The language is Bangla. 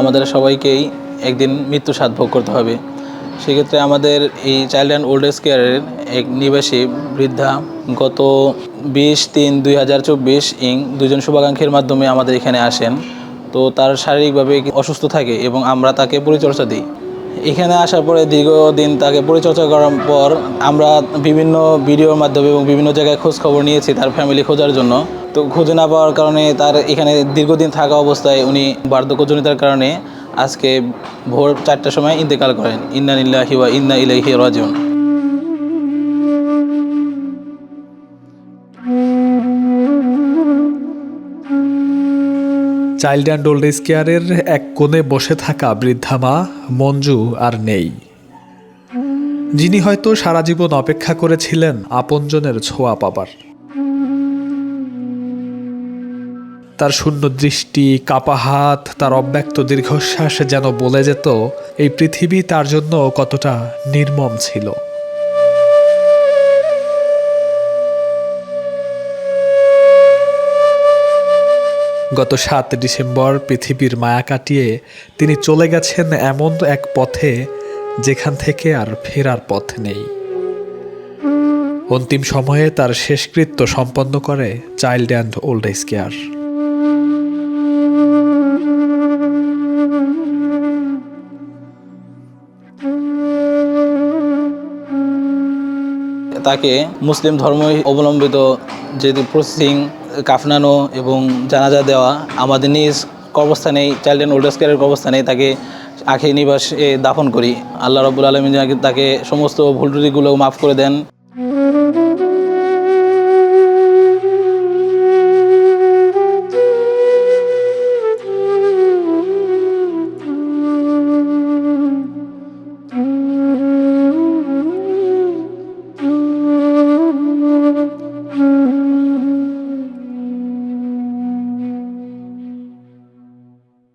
আমাদের সবাইকেই একদিন মৃত্যু স্বাদ ভোগ করতে হবে। সেক্ষেত্রে আমাদের এই চাইল্ড অ্যান্ড ওল্ড এজ কেয়ারের এক নিবাসী বৃদ্ধা গত বিশ তিন দুই হাজার চব্বিশ ইং দুজন শুভাকাঙ্ক্ষীর মাধ্যমে আমাদের এখানে আসেন। তো তার শারীরিকভাবে অসুস্থ থাকে এবং আমরা তাকে পরিচর্যা দিই। এখানে আসার পরে দীর্ঘদিন তাকে পরিচর্যা করার পর আমরা বিভিন্ন ভিডিওর মাধ্যমে এবং বিভিন্ন জায়গায় খোঁজ খবর নিয়েছি তার ফ্যামিলি খোঁজার জন্য। তো খুঁজে না পাওয়ার কারণে তার এখানে দীর্ঘদিন থাকা অবস্থায় উনি বার্ধক্যজনিতার কারণে আজকে ভোর চারটার সময় ইন্তেকাল করেন। ইন্না ইল্লাহি ওয়া ইন্না ইলাইহি রাজিউন। চাইল্ড অ্যান্ড ওল্ড এজ কেয়ারের এক কোণে বসে থাকা বৃদ্ধা মা, মঞ্জু আর নেই। যিনি হয়তো সারা জীবন অপেক্ষা করেছিলেন আপনজনের ছোঁয়া পাবার। তার শূন্য দৃষ্টি, কাপা হাত, তার অব্যক্ত দীর্ঘশ্বাস যেন বলে যেত, এই পৃথিবী তার জন্য কতটা নির্মম ছিল। গত সাত ডিসেম্বর পৃথিবীর মায়া কাটিয়ে তিনি চলে গেছেন এমন এক পথে যেখান থেকে আর ফেরার পথ নেই। অন্তিম সময়ে তার শেষকৃত্য সম্পন্ন করে child and old age care. তাকে মুসলিম ধর্ম অবলম্বিত যে প্রসেসিং কাফনানো এবং জানাজা দেওয়া আমাদের নিজ কর্মস্থানেই চাইল্ড অ্যান্ড ওল্ডেজ কেয়ারের কর্মস্থানে তাকে আখি নিবাসে দাফন করি। আল্লাহ রবুল আলমিন তাকে সমস্ত ভুল ত্রুটিগুলো মাফ করে দেন।